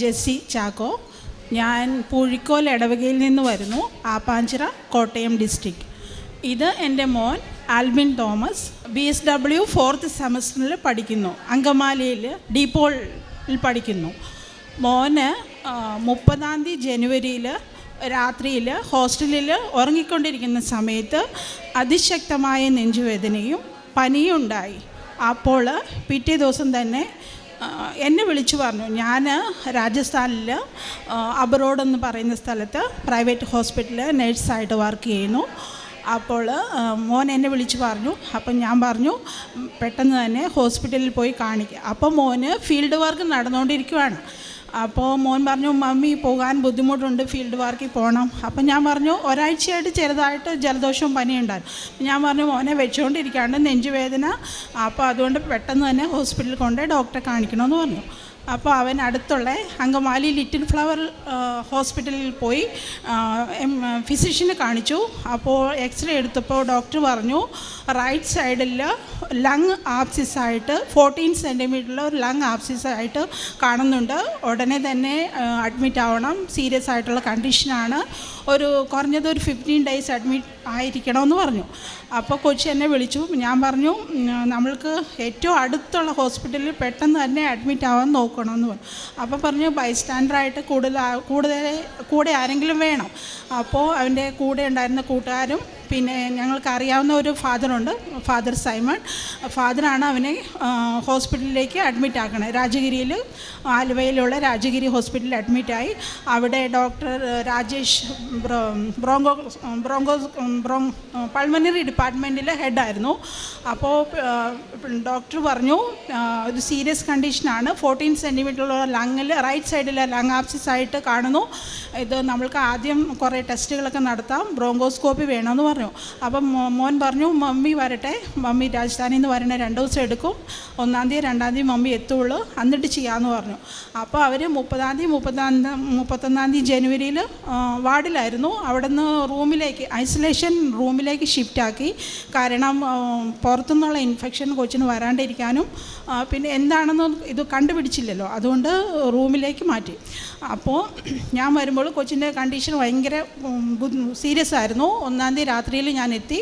Jessy Chacko. ഞാൻ പൂഴിക്കോൽ ഇടവകയിൽ നിന്ന് വരുന്നു. ആപ്പാഞ്ചിറ കോട്ടയം ഡിസ്ട്രിക്ട് ഇത് എന്റെ മോൻ Albin Thomas B S W fourth സെമസ്റ്ററിൽ പഠിക്കുന്നു. അങ്കമാലിയിൽ ഡീപോളിൽ പഠിക്കുന്നു. മോന് മുപ്പതാം തീയതി ജനുവരിയിൽ രാത്രിയിൽ ഹോസ്റ്റലിൽ ഉറങ്ങിക്കൊണ്ടിരിക്കുന്ന സമയത്ത് അതിശക്തമായ നെഞ്ചുവേദനയും പനിയുണ്ടായി. അപ്പോൾ പിറ്റേ ദിവസം തന്നെ എന്നെ വിളിച്ചു പറഞ്ഞു. ഞാൻ രാജസ്ഥാനിൽ അബ്രോഡ് എന്ന് പറയുന്ന സ്ഥലത്ത് പ്രൈവറ്റ് ഹോസ്പിറ്റലിൽ നേഴ്സായിട്ട് വർക്ക് ചെയ്യുന്നു. അപ്പോൾ മോൻ എന്നെ വിളിച്ച് പറഞ്ഞു. അപ്പം ഞാൻ പറഞ്ഞു പെട്ടെന്ന് തന്നെ ഹോസ്പിറ്റലിൽ പോയി കാണിക്കുക അപ്പം മോന് ഫീൽഡ് വർക്ക് നടന്നുകൊണ്ടിരിക്കുവാണ് അപ്പോൾ മോൻ പറഞ്ഞു മമ്മി പോകാൻ ബുദ്ധിമുട്ടുണ്ട് ഫീൽഡ് വർക്കിൽ പോകണം അപ്പം ഞാൻ പറഞ്ഞു ഒരാഴ്ചയായിട്ട് ചെറുതായിട്ട് ജലദോഷവും പനിയുണ്ടായിരുന്നു ഞാൻ പറഞ്ഞു മോനെ വെച്ചുകൊണ്ടിരിക്കാണ്ട് നെഞ്ചുവേദന. അപ്പോൾ അതുകൊണ്ട് പെട്ടെന്ന് തന്നെ ഹോസ്പിറ്റലിൽ കൊണ്ടുപോയി ഡോക്ടറെ കാണിക്കണമെന്ന് പറഞ്ഞു. അപ്പോൾ അവൻ അടുത്തുള്ള അങ്കമാലി ലിറ്റിൽ ഫ്ലവർ ഹോസ്പിറ്റലിൽ പോയി ഫിസിഷ്യനെ കാണിച്ചു. അപ്പോൾ എക്സ്റേ എടുത്തപ്പോൾ ഡോക്ടർ പറഞ്ഞു റൈറ്റ് സൈഡിൽ ലങ് ആപ്സിസ് ആയിട്ട് ഫോർട്ടീൻ സെന്റിമീറ്ററിൽ ഒരു ലങ് ആപ്സിസ് ആയിട്ട് കാണുന്നുണ്ട്. ഉടനെ തന്നെ അഡ്മിറ്റ് ആവണം. സീരിയസ് ആയിട്ടുള്ള കണ്ടീഷനാണ്. ഒരു കുറഞ്ഞത് ഒരു ഫിഫ്റ്റീൻ ഡേയ്സ് അഡ്മിറ്റ് ആയിരിക്കണമെന്ന് പറഞ്ഞു. അപ്പോൾ കൊച്ചി എന്നെ വിളിച്ചു. ഞാൻ പറഞ്ഞു നമ്മൾക്ക് ഏറ്റവും അടുത്തുള്ള ഹോസ്പിറ്റലിൽ പെട്ടെന്ന് തന്നെ അഡ്മിറ്റ് ആവാൻ നോക്കണമെന്ന് പറഞ്ഞു. അപ്പോൾ പറഞ്ഞു ബൈസ്റ്റാൻഡറായിട്ട് കൂടുതൽ കൂടുതൽ കൂടെ ആരെങ്കിലും വേണം. അപ്പോൾ അവന്റെ കൂടെ ഉണ്ടായിരുന്ന കൂട്ടുകാരും പിന്നെ ഞങ്ങൾക്ക് അറിയാവുന്ന ഒരു ഫാദറുണ്ട് ഫാദർ സൈമൺ. ഫാദറാണ് അവനെ ഹോസ്പിറ്റലിലേക്ക് അഡ്മിറ്റ് ആക്കണത് രാജഗിരിയിൽ ആലുവയിലുള്ള രാജഗിരി ഹോസ്പിറ്റലിൽ അഡ്മിറ്റായി അവിടെ doctor Rajesh bro broncho broncho bro pulmonary ഡിപ്പാർട്ട്മെന്റിലെ ഹെഡായിരുന്നു. അപ്പോൾ ഡോക്ടർ പറഞ്ഞു ഒരു സീരിയസ് കണ്ടീഷനാണ്. ഫോർട്ടീൻ സെന്റിമീറ്ററുള്ള ലങ്ങിൽ റൈറ്റ് സൈഡിലെ ലങ് ആപ്സിസ് ആയിട്ട് കാണുന്നു. ഇത് നമ്മൾക്ക് ആദ്യം കുറേ ടെസ്റ്റുകളൊക്കെ നടത്താം. ബ്രോങ്കോസ്കോപ്പി വേണമെന്ന് പറഞ്ഞു. അപ്പം മോൻ പറഞ്ഞു മമ്മി വരട്ടെ. മമ്മി രാജധാനിയിൽ നിന്ന് വരണേ രണ്ട് ദിവസം എടുക്കും. ഒന്നാം തീയതി രണ്ടാം തീയതി മമ്മി എത്തുള്ളൂ. എന്നിട്ട് ചെയ്യാമെന്ന് പറഞ്ഞു. അപ്പോൾ അവർ മുപ്പതാം തീയതി മുപ്പത്താം മുപ്പത്തൊന്നാം തീയതി ജനുവരിയിൽ വാർഡിലായിരുന്നു. അവിടെ നിന്ന് റൂമിലേക്ക് ഐസൊലേഷൻ റൂമിലേക്ക് ഷിഫ്റ്റാക്കി കാരണം പുറത്തുനിന്നുള്ള ഇൻഫെക്ഷൻ കൊച്ചിന് വരാണ്ടിരിക്കാനും പിന്നെ എന്താണെന്ന് ഇത് കണ്ടുപിടിച്ചില്ലല്ലോ. അതുകൊണ്ട് റൂമിലേക്ക് മാറ്റി. അപ്പോൾ ഞാൻ വരുമ്പോൾ കൊച്ചിന്റെ കണ്ടീഷൻ ഭയങ്കര സീരിയസ് ആയിരുന്നു. ഒന്നാം തീയതി രാത്രിയിൽ ഞാൻ എത്തി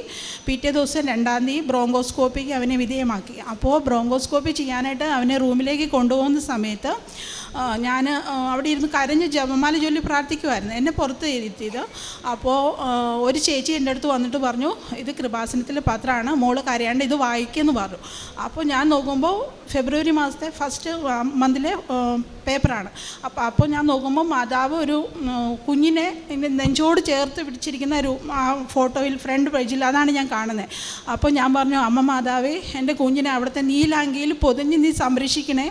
പിറ്റേ ദിവസം രണ്ടാം തീയതി ബ്രോങ്കോസ്കോപ്പിക്ക് അവനെ വിധേയമാക്കി. അപ്പോൾ ബ്രോങ്കോസ്കോപ്പി ചെയ്യാനായിട്ട് അവനെ റൂമിലേക്ക് കൊണ്ടുപോകുന്ന സമയത്ത് ഞാൻ അവിടെ ഇരുന്ന് കരഞ്ഞ് ജപമാല ചൊല്ലി പ്രാർത്ഥിക്കുമായിരുന്നു എന്നെ പുറത്ത് ഇരുത്തിയത്. അപ്പോൾ ഒരു ചേച്ചി എന്റെ അടുത്ത് വന്നിട്ട് പറഞ്ഞു ഇത് കൃപാസനത്തിലെ പത്രമാണ് മോൾ കരയാണ്ട് ഇത് വായിക്കുമെന്ന് പറഞ്ഞു. അപ്പോൾ ഞാൻ നോക്കുമ്പോൾ ഫെബ്രുവരി മാസത്തെ ഫസ്റ്റ് മന്തിലെ പേപ്പറാണ്. അപ്പോൾ അപ്പോൾ ഞാൻ നോക്കുമ്പോൾ മാതാവ് ഒരു കുഞ്ഞിനെ നെഞ്ചോട് ചേർത്ത് പിടിച്ചിരിക്കുന്ന ഒരു ആ ഫോട്ടോയിൽ ഫ്രണ്ട് പേജിൽ അതാണ് ഞാൻ കാണുന്നത് അപ്പോൾ ഞാൻ പറഞ്ഞു അമ്മ മാതാവേ എന്റെ കുഞ്ഞിനെ അവിടുത്തെ നീലാങ്കിയിൽ പൊതിഞ്ഞ് നീ സംരക്ഷിക്കണേ.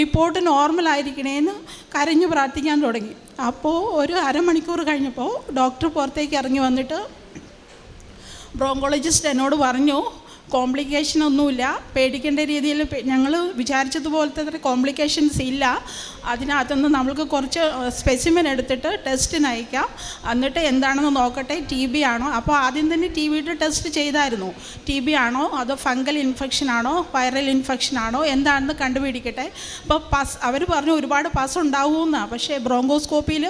റിപ്പോർട്ട് നോർമൽ ആയിരിക്കണേന്ന് കരഞ്ഞു പ്രാർത്ഥിക്കാൻ തുടങ്ങി. അപ്പോൾ ഒരു അരമണിക്കൂർ കഴിഞ്ഞപ്പോൾ ഡോക്ടർ പുറത്തേക്ക് ഇറങ്ങി വന്നിട്ട് ബ്രോങ്കോളജിസ്റ്റ് എന്നോട് പറഞ്ഞു കോംപ്ലിക്കേഷൻ ഒന്നുമില്ല. പേടിക്കേണ്ട രീതിയിൽ ഞങ്ങൾ വിചാരിച്ചതുപോലത്തെ അത്ര കോംപ്ലിക്കേഷൻസ് ഇല്ല. അതിനകത്തുനിന്ന് നമ്മൾക്ക് കുറച്ച് സ്പെസിമെൻ എടുത്തിട്ട് ടെസ്റ്റിന് അയക്കാം എന്നിട്ട് എന്താണെന്ന് നോക്കട്ടെ ടി ബി ആണോ? അപ്പോൾ ആദ്യം തന്നെ ടി ബിയുടെ ടെസ്റ്റ് ചെയ്തായിരുന്നു. ടി ബി ആണോ? അതോ ഫംഗൽ ഇൻഫെക്ഷൻ ആണോ? വൈറൽ ഇൻഫെക്ഷൻ ആണോ? എന്താണെന്ന് കണ്ടുപിടിക്കട്ടെ. അപ്പോൾ പസ് അവർ പറഞ്ഞു ഒരുപാട് പസ് ഉണ്ടാവുമെന്നാണ് പക്ഷേ ബ്രോങ്കോസ്കോപ്പിയിൽ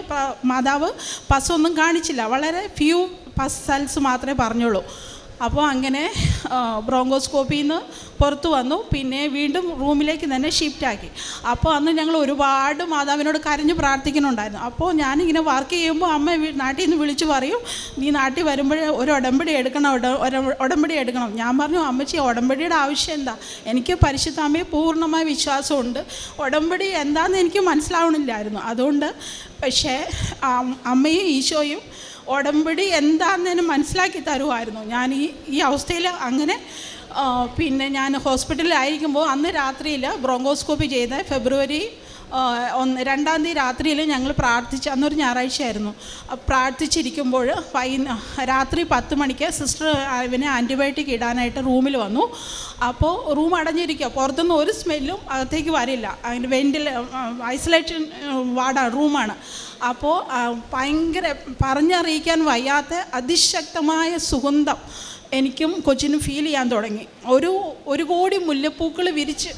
മാതാവ് പസ് ഒന്നും കാണിച്ചില്ല. വളരെ ഫ്യൂ പസ് സെൽസ് മാത്രമേ പറഞ്ഞുള്ളൂ. അപ്പോൾ അങ്ങനെ ബ്രോങ്കോസ്കോപ്പിൽ നിന്ന് പുറത്തു വന്നു. പിന്നെ വീണ്ടും റൂമിലേക്ക് തന്നെ ഷിഫ്റ്റ് ആക്കി. അപ്പോൾ അന്ന് ഞങ്ങൾ ഒരുപാട് മാതാവിനോട് കരഞ്ഞ് പ്രാർത്ഥിക്കുന്നുണ്ടായിരുന്നു. അപ്പോൾ ഞാനിങ്ങനെ വർക്ക് ചെയ്യുമ്പോൾ അമ്മ നാട്ടിൽ നിന്ന് വിളിച്ച് പറയും നീ നാട്ടിൽ വരുമ്പോഴേ ഒരു ഉടമ്പടി എടുക്കണം ഉടമ്പടി എടുക്കണം. ഞാൻ പറഞ്ഞു അമ്മച്ചി ഉടമ്പടിയുടെ ആവശ്യം എന്താ? എനിക്ക് പരിശുദ്ധ അമ്മയെ പൂർണമായ വിശ്വാസമുണ്ട്. ഉടമ്പടി എന്താണെന്ന് എനിക്ക് മനസ്സിലാവണില്ലായിരുന്നു. അതുകൊണ്ട് പക്ഷേ അമ്മയും ഈശോയും ഉടമ്പടി എന്താണെന്ന് മനസ്സിലാക്കി തരുമായിരുന്നു ഞാൻ ഈ ഈ അവസ്ഥയിൽ അങ്ങനെ പിന്നെ ഞാൻ ഹോസ്പിറ്റലിലായിരിക്കുമ്പോൾ അന്ന് രാത്രിയിൽ ബ്രോങ്കോസ്കോപ്പി ചെയ്ത ഫെബ്രുവരി ഒന്ന് രണ്ടാം തീയതി രാത്രിയിൽ ഞങ്ങൾ പ്രാർത്ഥിച്ച് അന്നൊരു ഞായറാഴ്ചയായിരുന്നു. പ്രാർത്ഥിച്ചിരിക്കുമ്പോൾ വൈ രാത്രി പത്ത് മണിക്ക് സിസ്റ്റർ ഇവനെ ആന്റിബയോട്ടിക് ഇടാനായിട്ട് റൂമിൽ വന്നു. അപ്പോൾ റൂം അടഞ്ഞിരിക്കുക പുറത്തുനിന്ന് ഒരു സ്മെല്ലും അകത്തേക്ക് വരില്ല. അതിന്റെ വെന്റിൽ ഐസൊലേഷൻ വാർഡാണ് റൂമാണ്. അപ്പോൾ ഭയങ്കര പറഞ്ഞറിയിക്കാൻ വയ്യാത്ത അതിശക്തമായ സുഗന്ധം. എനിക്കും കൊച്ചിനും ഫീൽ ചെയ്യാൻ തുടങ്ങി. ഒരു ഒരു കോടി മുല്ലപ്പൂക്കൾ വിരിച്ച്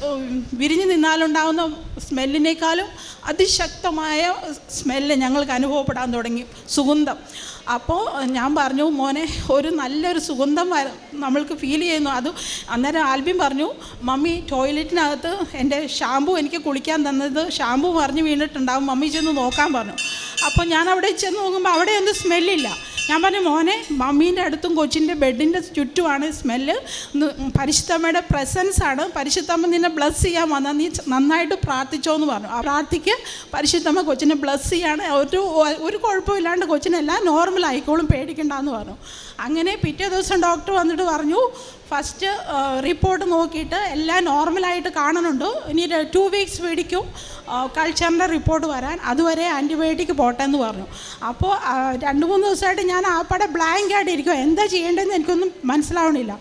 വിരിഞ്ഞു നിന്നാലുണ്ടാകുന്ന സ്മെല്ലിനേക്കാളും അതിശക്തമായ സ്മെല്ല് ഞങ്ങൾക്ക് അനുഭവപ്പെടാൻ തുടങ്ങി. സുഗന്ധം. അപ്പോൾ ഞാൻ പറഞ്ഞു മോനെ ഒരു നല്ലൊരു സുഗന്ധം നമ്മൾക്ക് ഫീൽ ചെയ്യുന്നു. അത് അന്നേരം ആൽബിൻ പറഞ്ഞു മമ്മി ടോയ്ലറ്റിനകത്ത് എന്റെ ഷാമ്പു എനിക്ക് കുളിക്കാൻ തന്നത് ഷാമ്പു മറിഞ്ഞ് വീണിട്ടുണ്ടാവും. മമ്മി ചെന്ന് നോക്കാൻ പറഞ്ഞു. അപ്പോൾ ഞാൻ അവിടെ ചെന്ന് നോക്കുമ്പോൾ അവിടെ ഒന്നും സ്മെല്ലില്ല ഞാൻ പറഞ്ഞു മോനെ മമ്മീന്റെ അടുത്തും കൊച്ചിന്റെ ബെഡിന്റെ ചുറ്റുമാണ് സ്മെല്ല്. പരിശുദ്ധമ്മയുടെ പ്രസൻസ് ആണ്. പരിശുദ്ധമ്മ നിന്നെ ബ്ലസ് ചെയ്യാൻ വന്നാൽ നീ നന്നായിട്ട് പ്രാർത്ഥിച്ചോ എന്ന് പറഞ്ഞു. ആ പ്രാർത്ഥിക്ക് പരിശുദ്ധമ്മ കൊച്ചിനെ ബ്ലസ് ചെയ്യാണ്. ഒരു ഒരു കുഴപ്പമില്ലാണ്ട് കൊച്ചിനെല്ലാം നോർമൽ ആയിക്കോളും പേടിക്കണ്ടെന്ന് പറഞ്ഞു. അങ്ങനെ പിറ്റേ ദിവസം ഡോക്ടർ വന്നിട്ട് പറഞ്ഞു ഫസ്റ്റ് റിപ്പോർട്ട് നോക്കിയിട്ട് എല്ലാം നോർമലായിട്ട് കാണുന്നുണ്ട് ഇനി ടു വീക്സ് പിടിക്കും കൾച്ചറിന്റെ റിപ്പോർട്ട് വരാൻ. അതുവരെ ആന്റിബയോട്ടിക് പോട്ടെ എന്ന് പറഞ്ഞു അപ്പോൾ രണ്ട് മൂന്ന് ദിവസമായിട്ട് ഞാൻ ആപ്പടെ ബ്ലാങ്ക് ആയിട്ട് ഇരിക്കുക എന്താ ചെയ്യേണ്ടതെന്ന് എനിക്കൊന്നും മനസ്സിലാവണില്ല.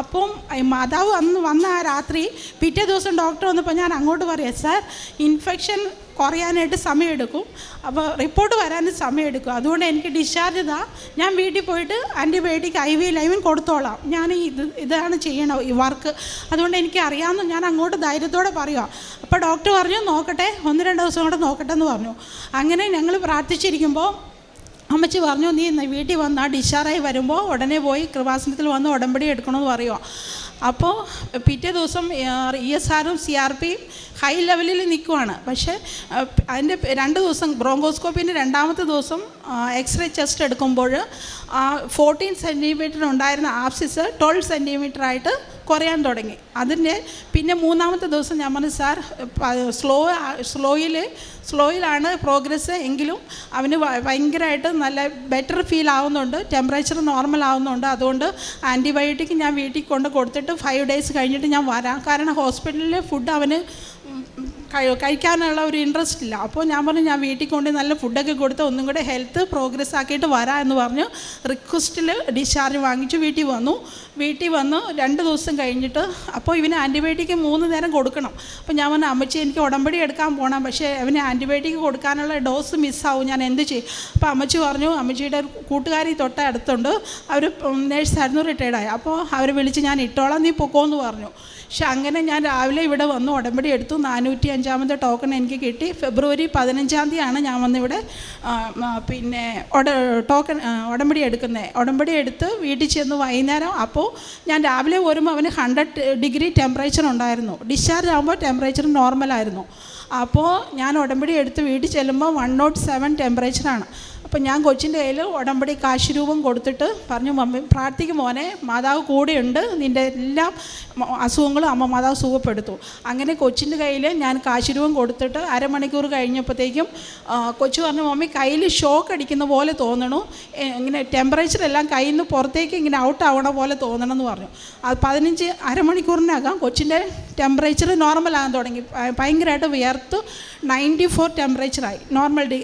അപ്പം മാതാവ് അന്ന് വന്ന ആ രാത്രി പിറ്റേ ദിവസം ഡോക്ടർ വന്നപ്പോൾ ഞാൻ അങ്ങോട്ട് പറയാം സാർ ഇൻഫെക്ഷൻ കുറയാനായിട്ട് സമയമെടുക്കും. അപ്പോൾ റിപ്പോർട്ട് വരാനും സമയമെടുക്കും. അതുകൊണ്ട് എനിക്ക് ഡിസ്ചാർജ് ഇതാ. ഞാൻ വീട്ടിൽ പോയിട്ട് ആന്റിബയോട്ടിക് ഐ വി ലൈവിൻ കൊടുത്തോളാം. ഞാൻ ഇത് ഇതാണ് ചെയ്യണം ഈ വർക്ക് അതുകൊണ്ട് എനിക്ക് അറിയാമെന്ന് ഞാൻ അങ്ങോട്ട് ധൈര്യത്തോടെ പറയുക അപ്പോൾ ഡോക്ടർ പറഞ്ഞു നോക്കട്ടെ ഒന്ന് രണ്ട് ദിവസം കൂടെ നോക്കട്ടെ എന്ന് പറഞ്ഞു. അങ്ങനെ ഞങ്ങൾ പ്രാർത്ഥിച്ചിരിക്കുമ്പോൾ അമ്മച്ചി പറഞ്ഞു നീ വീട്ടിൽ വീട്ടിൽ വന്നാൽ ഡിഷാറായി വരുമ്പോൾ ഉടനെ പോയി കൃപാസനത്തിൽ വന്ന് ഉടമ്പടി എടുക്കണമെന്ന് പറയുക അപ്പോൾ പിറ്റേ ദിവസം ഇ എസ് ആറും സി ആർ പിയും ഹൈ ലെവലിൽ നിൽക്കുവാണ്. പക്ഷേ അതിന്റെ രണ്ട് ദിവസം ബ്രോങ്കോസ്കോപ്പിന്റെ രണ്ടാമത്തെ ദിവസം എക്സ്റേ ചെസ്റ്റ് എടുക്കുമ്പോൾ ആ ഫോർട്ടീൻ സെന്റിമീറ്റർ ഉണ്ടായിരുന്ന ആപ്സിസ് ട്വൽവ് സെന്റിമീറ്റർ ആയിട്ട് കുറയാൻ തുടങ്ങി. അതിന്റെ പിന്നെ മൂന്നാമത്തെ ദിവസം ഞാൻ പറഞ്ഞു സാർ സ്ലോ സ്ലോയിൽ സ്ലോയിലാണ് പ്രോഗ്രസ് എങ്കിലും അവന് ഭയങ്കരമായിട്ട് നല്ല ബെറ്റർ ഫീൽ ആവുന്നുണ്ട്. ടെമ്പറേച്ചർ നോർമൽ ആവുന്നുണ്ട്. അതുകൊണ്ട് ആന്റിബയോട്ടിക് ഞാൻ വീട്ടിൽ കൊണ്ട് കൊടുത്തിട്ട് ഫൈവ് ഡേയ്സ് കഴിഞ്ഞിട്ട് ഞാൻ വരാം. കാരണം ഹോസ്പിറ്റലിലെ ഫുഡ് അവന് കഴിക്കാനുള്ള ഒരു ഇൻട്രസ്റ്റ് ഇല്ല. അപ്പോൾ ഞാൻ പറഞ്ഞു ഞാൻ വീട്ടിൽ കൊണ്ട് നല്ല ഫുഡൊക്കെ കൊടുത്ത് ഒന്നും കൂടെ ഹെൽത്ത് പ്രോഗ്രസ് ആക്കിയിട്ട് വരാം എന്ന് പറഞ്ഞു. റിക്വസ്റ്റിൽ ഡിസ്ചാർജ് വാങ്ങിച്ച് വീട്ടിൽ വന്നു. വീട്ടിൽ വന്നു രണ്ട് ദിവസം കഴിഞ്ഞിട്ട് അപ്പോൾ ഇവന് ആന്റിബയോട്ടിക് മൂന്ന് നേരം കൊടുക്കണം. അപ്പോൾ ഞാൻ പറഞ്ഞു അമ്മച്ചി എനിക്ക് ഉടമ്പടി എടുക്കാൻ പോകണം പക്ഷേ അവന് ആന്റിബയോട്ടിക് കൊടുക്കാനുള്ള ഡോസ് മിസ്സാവും ഞാൻ എന്ത് ചെയ്യും? അപ്പോൾ അമ്മച്ചി പറഞ്ഞു അമ്മച്ചിയുടെ കൂട്ടുകാരി തൊട്ട അടുത്തുണ്ട്. അവർ നേഴ്സായിരുന്നു റിട്ടയർഡായി അപ്പോൾ അവർ വിളിച്ച് ഞാൻ ഇട്ടോളാം നീ പൊക്കോ എന്ന് പറഞ്ഞു. പക്ഷെ അങ്ങനെ ഞാൻ രാവിലെ ഇവിടെ വന്നു. ഉടമ്പടി എടുത്തു. നാനൂറ്റി അഞ്ചാമത്തെ ടോക്കൺ എനിക്ക് കിട്ടി. ഫെബ്രുവരി പതിനഞ്ചാം തീയതിയാണ് ഞാൻ വന്നിവിടെ പിന്നെ ടോക്കൺ ഉടമ്പടി എടുക്കുന്നത് ഉടമ്പടി എടുത്ത് വീട്ടിൽ ചെന്ന് വൈകുന്നേരം അപ്പോൾ ഞാൻ രാവിലെ വരുമ്പോൾ അവന് ഹൺഡ്രഡ് ഡിഗ്രി ടെമ്പറേച്ചർ ഉണ്ടായിരുന്നു. ഡിസ്ചാർജ് ആകുമ്പോൾ ടെമ്പറേച്ചർ നോർമലായിരുന്നു അപ്പോൾ ഞാൻ ഉടമ്പടി എടുത്ത് വീട്ടിൽ ചെല്ലുമ്പോൾ വൺ നോട്ട് സെവൻ ടെമ്പറേച്ചറാണ് അപ്പം ഞാൻ കൊച്ചിന്റെ കയ്യിൽ ഉടമ്പടി കാശ് രൂപം കൊടുത്തിട്ട് പറഞ്ഞു മമ്മി പ്രാർത്ഥിക്കും മോനെ മാതാവ് കൂടെയുണ്ട് നിന്റെ എല്ലാ അസുഖങ്ങളും അമ്മ മാതാവ് സുഖപ്പെടുത്തു. അങ്ങനെ കൊച്ചിന്റെ കയ്യിൽ ഞാൻ കാശ് രൂപം കൊടുത്തിട്ട് അരമണിക്കൂർ കഴിഞ്ഞപ്പോഴത്തേക്കും കൊച്ചു പറഞ്ഞു മമ്മി കയ്യിൽ ഷോക്ക് അടിക്കുന്ന പോലെ തോന്നണു. ഇങ്ങനെ ടെമ്പറേച്ചർ എല്ലാം കയ്യിൽ നിന്ന് പുറത്തേക്ക് ഇങ്ങനെ ഔട്ട് ആവണ പോലെ തോന്നണം എന്ന് പറഞ്ഞു. അത് പതിനഞ്ച് അരമണിക്കൂറിനകം കൊച്ചിന്റെ ടെമ്പറേച്ചർ നോർമൽ നോർമലാകാൻ തുടങ്ങി. ഭയങ്കരമായിട്ട് വിയർത്ത് നയന്റി ഫോർ ടെമ്പറേച്ചറായി നോർമൽ ഡി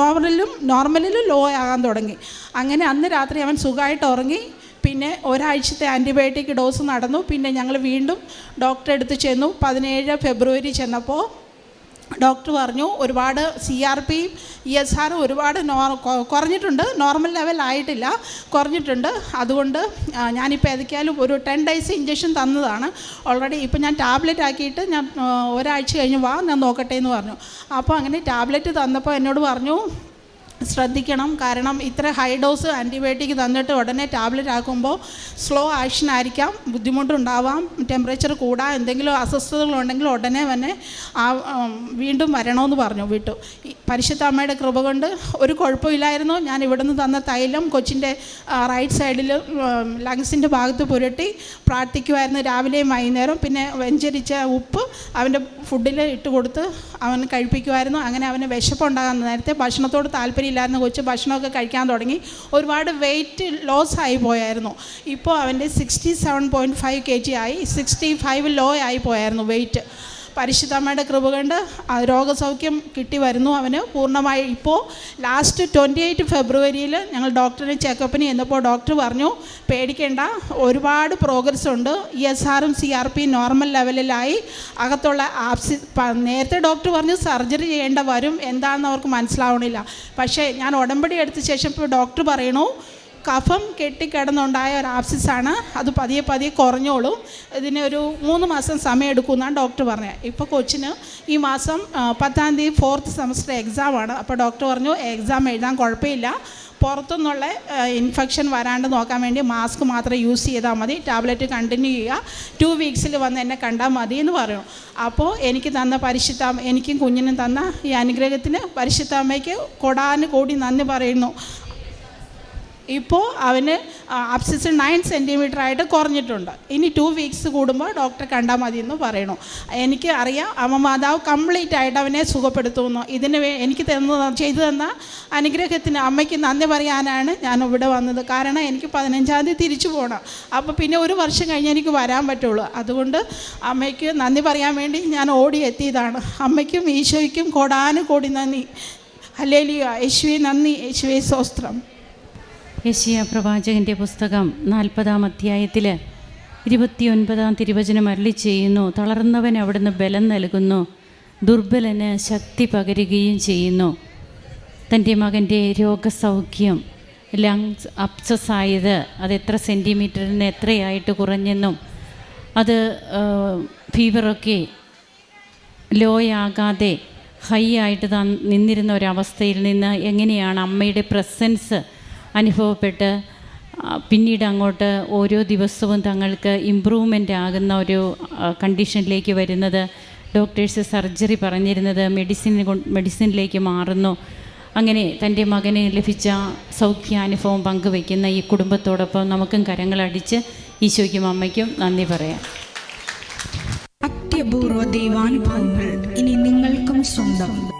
നോർമലിലും നോർമലിലും ലോ ആകാൻ തുടങ്ങി. അങ്ങനെ അന്ന് രാത്രി അവൻ സുഖമായിട്ട് ഉറങ്ങി. പിന്നെ ഒരാഴ്ചത്തെ ആന്റിബയോട്ടിക് ഡോസ് നടന്നു. പിന്നെ ഞങ്ങൾ വീണ്ടും ഡോക്ടറെ അടുത്ത് ചെന്നു. പതിനേഴ് ഫെബ്രുവരി ചെന്നപ്പോൾ ഡോക്ടർ പറഞ്ഞു ഒരുപാട് C R P E S R ഒരുപാട് നോർ കുറഞ്ഞിട്ടുണ്ട്. നോർമൽ ലെവൽ ആയിട്ടില്ല കുറഞ്ഞിട്ടുണ്ട്. അതുകൊണ്ട് ഞാനിപ്പോൾ ഏതൊക്കെയാലും ഒരു ടെൻ ഡേയ്സ് ഇഞ്ചക്ഷൻ തന്നതാണ്. ഓൾറെഡി ഇപ്പോൾ ഞാൻ ടാബ്ലറ്റ് ആക്കിയിട്ട് ഞാൻ ഒരാഴ്ച കഴിഞ്ഞ് വാ ഞാൻ നോക്കട്ടെ എന്ന് പറഞ്ഞു. അപ്പോൾ അങ്ങനെ ടാബ്ലറ്റ് തന്നപ്പോൾ എന്നോട് പറഞ്ഞു ശ്രദ്ധിക്കണം. കാരണം ഇത്ര ഹൈ ഡോസ് ആന്റിബയോട്ടിക് തന്നിട്ട് ഉടനെ ടാബ്ലറ്റ് ആക്കുമ്പോൾ സ്ലോ ആക്ഷൻ ആയിരിക്കാം ബുദ്ധിമുട്ടുണ്ടാവാം ടെമ്പറേച്ചർ കൂടാം എന്തെങ്കിലും അസ്വസ്ഥതകളുണ്ടെങ്കിൽ ഉടനെ തന്നെ ആ വീണ്ടും വരണമെന്ന് പറഞ്ഞു വിട്ടു. പരിശുദ്ധ അമ്മയുടെ കൃപ കൊണ്ട് ഒരു കുഴപ്പമില്ലായിരുന്നു. ഞാൻ ഇവിടുന്ന് തന്ന തൈലം കൊച്ചിന്റെ റൈറ്റ് സൈഡിൽ ലങ്സിന്റെ ഭാഗത്ത് പുരട്ടി പ്രാർത്ഥിക്കുമായിരുന്നു രാവിലെയും വൈകുന്നേരം പിന്നെ വെഞ്ചരിച്ച ഉപ്പ് അവന്റെ ഫുഡിൽ ഇട്ട് കൊടുത്ത് അവൻ കഴിപ്പിക്കുമായിരുന്നു അങ്ങനെ അവന് വിശപ്പുണ്ടാകാൻ നേരത്തെ ഭക്ഷണത്തോട് താല്പര്യമില്ലായിരുന്ന കൊച്ച് ഭക്ഷണമൊക്കെ കഴിക്കാൻ തുടങ്ങി. ഒരുപാട് വെയിറ്റ് ലോസ് ആയി പോയായിരുന്നു. ഇപ്പോൾ അവന്റെ sixty seven point five K G ആയി. സിക്സ്റ്റി ഫൈവ് ലോ ആയി പോയായിരുന്നു വെയിറ്റ് പരിശുദ്ധമ്മയുടെ കൃപ കൊണ്ട് രോഗസൗഖ്യം കിട്ടി വരുന്നു അവന്. പൂർണമായി ഇപ്പോൾ ലാസ്റ്റ് ട്വന്റി എയ്റ്റ് ഫെബ്രുവരിയിൽ ഞങ്ങൾ ഡോക്ടറിനെ ചെക്കപ്പിന് ചെന്നപ്പോൾ ഡോക്ടർ പറഞ്ഞു പേടിക്കേണ്ട ഒരുപാട് പ്രോഗ്രസ് ഉണ്ട്. ഇ എസ് ആറും സി ആർ പി നോർമൽ ലെവലിലായി അകത്തുള്ള ആപ്സി നേരത്തെ ഡോക്ടർ പറഞ്ഞു സർജറി ചെയ്യേണ്ട വരും. എന്താണെന്ന് അവർക്ക് മനസ്സിലാവണില്ല. പക്ഷേ ഞാൻ ഉടമ്പടി എടുത്ത ശേഷം ഇപ്പോൾ ഡോക്ടർ പറയണു കഫം കെട്ടിക്കിടന്നുണ്ടായ ഒരു ആപ്സിസാണ് അത് പതിയെ പതിയെ കുറഞ്ഞോളും. ഇതിന് ഒരു മൂന്ന് മാസം സമയം എടുക്കുമെന്നാണ് ഡോക്ടർ പറഞ്ഞത്. ഇപ്പോൾ കൊച്ചിന് ഈ മാസം പത്താം തീയതി ഫോർത്ത് സെമസ്റ്റർ എക്സാമാണ് അപ്പോൾ ഡോക്ടർ പറഞ്ഞു എക്സാം എഴുതാൻ കുഴപ്പമില്ല. പുറത്തുനിന്നുള്ള ഇൻഫെക്ഷൻ വരാണ്ട് നോക്കാൻ വേണ്ടി മാസ്ക് മാത്രം യൂസ് ചെയ്താൽ മതി. ടാബ്ലറ്റ് കണ്ടിന്യൂ ചെയ്യുക. ടു വീക്സിൽ വന്ന് എന്നെ കണ്ടാൽ മതി എന്ന് പറയണം അപ്പോൾ എനിക്ക് തന്ന പരിശുദ്ധ എനിക്കും കുഞ്ഞിനും തന്ന ഈ അനുഗ്രഹത്തിന് പരിശുദ്ധ അമ്മയ്ക്ക് കൊടാന് കൂടി നന്ദി പറയുന്നു. ഇപ്പോൾ അവന് അപ്സിസ് നയൻ സെന്റിമീറ്റർ ആയിട്ട് കുറഞ്ഞിട്ടുണ്ട്. ഇനി ടു വീക്സ് കൂടുമ്പോൾ ഡോക്ടറെ കണ്ടാൽ മതി എന്ന് പറയണു. എനിക്ക് അറിയാം അവൻ മാതാവ് കംപ്ലീറ്റ് ആയിട്ട് അവനെ സുഖപ്പെടുത്തുന്നു. ഇതിന് എനിക്ക് തന്ന ചെയ്തു തന്ന അനുഗ്രഹത്തിന് അമ്മയ്ക്ക് നന്ദി പറയാനാണ് ഞാൻ ഇവിടെ വന്നത്. കാരണം എനിക്ക് പതിനഞ്ചാം തീയതി തിരിച്ചു പോകണം അപ്പോൾ പിന്നെ ഒരു വർഷം കഴിഞ്ഞ് എനിക്ക് വരാൻ പറ്റുള്ളൂ. അതുകൊണ്ട് അമ്മയ്ക്ക് നന്ദി പറയാൻ വേണ്ടി ഞാൻ ഓടി എത്തിയതാണ് അമ്മയ്ക്കും ഈശോയ്ക്കും കൊടാനും കൂടി നന്ദി. ഹല്ലേലിയ. യേശുവെ നന്ദി. യേശുവെ സ്വസ്ത്രം യശിയ പ്രവാചകന്റെ പുസ്തകം നാൽപ്പതാം അധ്യായത്തിൽ ഇരുപത്തിയൊൻപതാം തിരുവചനം അരളി ചെയ്യുന്നു തളർന്നവൻ അവിടുന്ന് ബലം നൽകുന്നു ദുർബലന് ശക്തി പകരുകയും ചെയ്യുന്നു. തന്റെ മകന്റെ രോഗസൗഖ്യം ലങ്സ് അപ്സസ് ആയത് അത് എത്ര സെന്റിമീറ്ററിന് എത്രയായിട്ട് കുറഞ്ഞെന്നും അത് ഫീവറൊക്കെ ലോ ആകാതെ ഹൈ ആയിട്ട് നിന്നിരുന്ന ഒരവസ്ഥയിൽ നിന്ന് എങ്ങനെയാണ് അമ്മയുടെ പ്രസൻസ് അനുഭവപ്പെട്ട് പിന്നീട് അങ്ങോട്ട് ഓരോ ദിവസവും തങ്ങൾക്ക് ഇമ്പ്രൂവ്മെന്റ് ആകുന്ന ഒരു കണ്ടീഷനിലേക്ക് വരുന്നത് ഡോക്ടേഴ്സ് സർജറി പറഞ്ഞിരുന്നത് മെഡിസിൻ മെഡിസിനിലേക്ക് മാറുന്നു. അങ്ങനെ തന്റെ മകന് ലഭിച്ച സൗഖ്യാനുഭവം പങ്കുവയ്ക്കുന്ന ഈ കുടുംബത്തോടൊപ്പം നമുക്കും കരങ്ങളടിച്ച് ഈശോയ്ക്കും അമ്മയ്ക്കും നന്ദി പറയാം. അത്യപൂർവ ദൈവാനുഭവങ്ങൾ ഇനി നിങ്ങൾക്കും സ്വന്തം.